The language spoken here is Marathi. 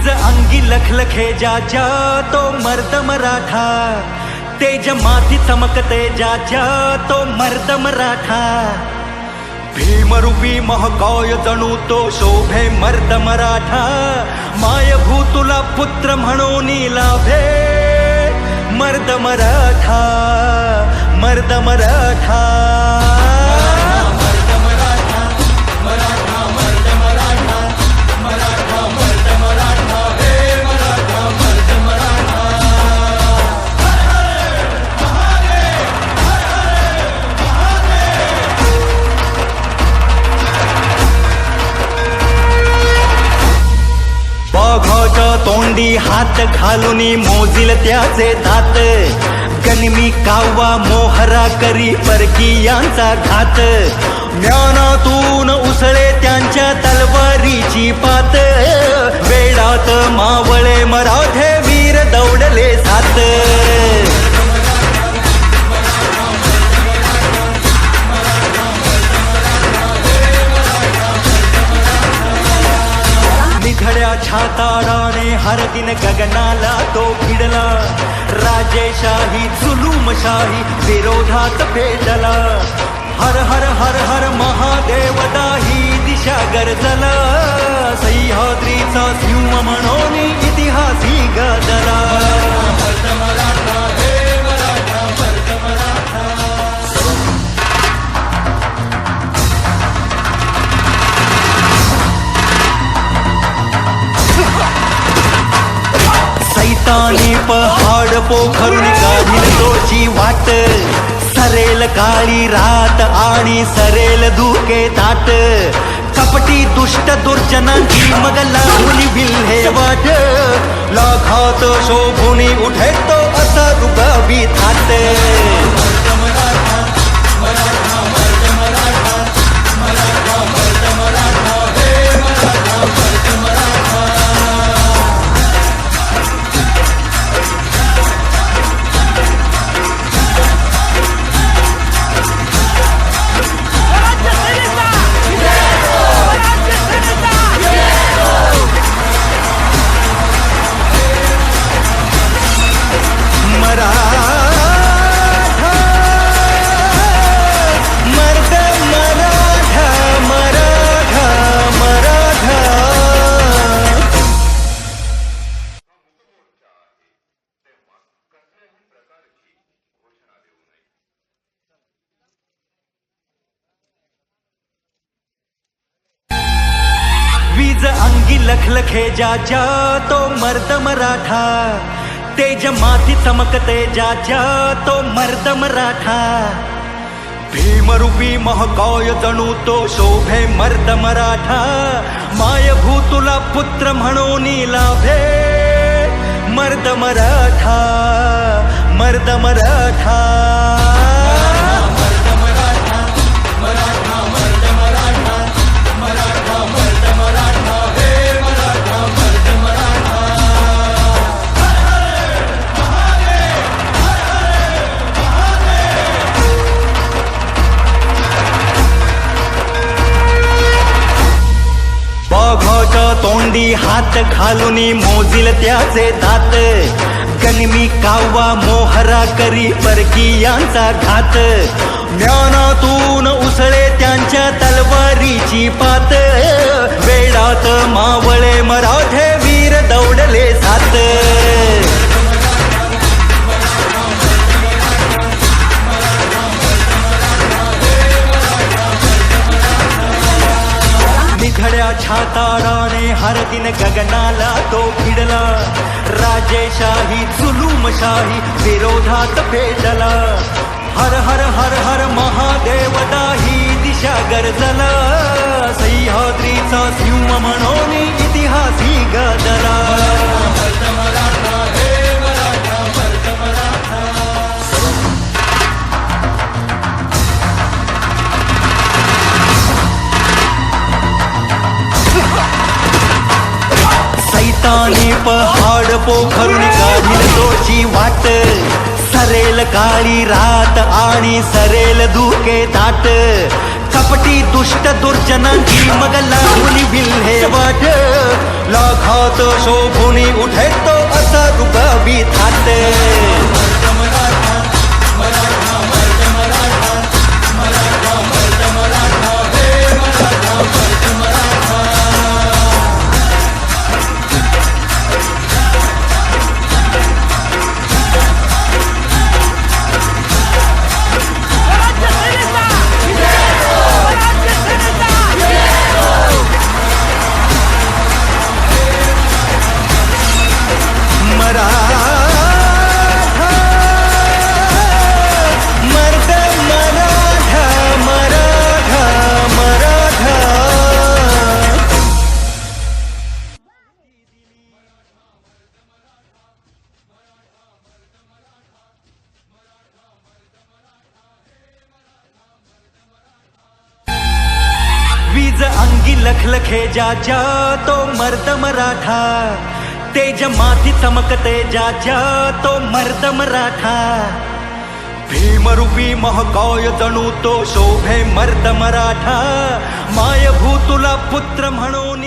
वीज अंगी लखलखे ज्याच्या तो मर्द मराठा. तेज माथी चमकते ज्याच्या तो मर्द मराठा. भीमरूपी महकाय जणू तो शोभे मर्द मराठा. मायभू भूतुला पुत्र म्हणून लाभे मर्द मराठा मर्द मराठा. तोंडी हात घालून मोजिल त्याचे दात. गनिमी कावा मोहरा करी परकी यांचा घात. ज्ञानातून उसळे त्यांच्या तलवारीची पात. वेळात मावळे मरा निधड्या छाताडाने हर दिन गगनाला तो भिडला. राजेशाही जुलूमशाही विरोधात भेटला हर हर हर हर महादेवताही दिशा गरजला. सह्याद्रीचा सिंह म्हणून इतिहासी गदला सैतानी पहाड पोखरून काढील तोची वाट. सरेल काळी रात आणि सरेल धुके ताट कपटी दुष्ट दुर्जनांची मग लावली विल्हे वाट. लाखात शोभुनी उठे तो असा रुगावी थाट. लखलखे ज्याच्या तो मर्द मराठा। तेज माथी चमकते ज्याच्या तो मर्द मराठा भीमरूपी महकाय जणू तो शोभे मर्द मराठा माय भूतुला पुत्र म्हणून लाभे. मर्द मराठा मर्द मराठा तोंडी हात घालून मोजिल त्याचे दात. कनमी कावा मोहरा करी परकी यांचा घात. ज्ञानातून उसळे त्यांच्या तलवारीची पात. वेळात मावळे मराठे वीर दौडले सात राजा छाताडाने हर दिन गगनाला तो भिडला. राजेशाही जुलूमशाही विरोधात भेटला. हर हर हर हर महादेव दाही दिशा गरजला. सह्याद्रीचा सिंह म्हणून इतिहासी गर सैतानी पहाड पोखरून काढील तोची वाट. सरेल काळी रात आणि सरेल धुके ताट. कपटी दुष्ट दुर्जनांची मग लावली विल्हे वाट. लाखात तो शोभुनी उठे तो असा रुपवी थाट. वीज अंगी लखलखे जा जा तो मर्द मराठा. तेज माथी चमकते जा जा तो मर्द मराठा. भीमरूपी महकाय जणू तो शोभे मर्द मराठा. माय भूतुला पुत्र म्हणून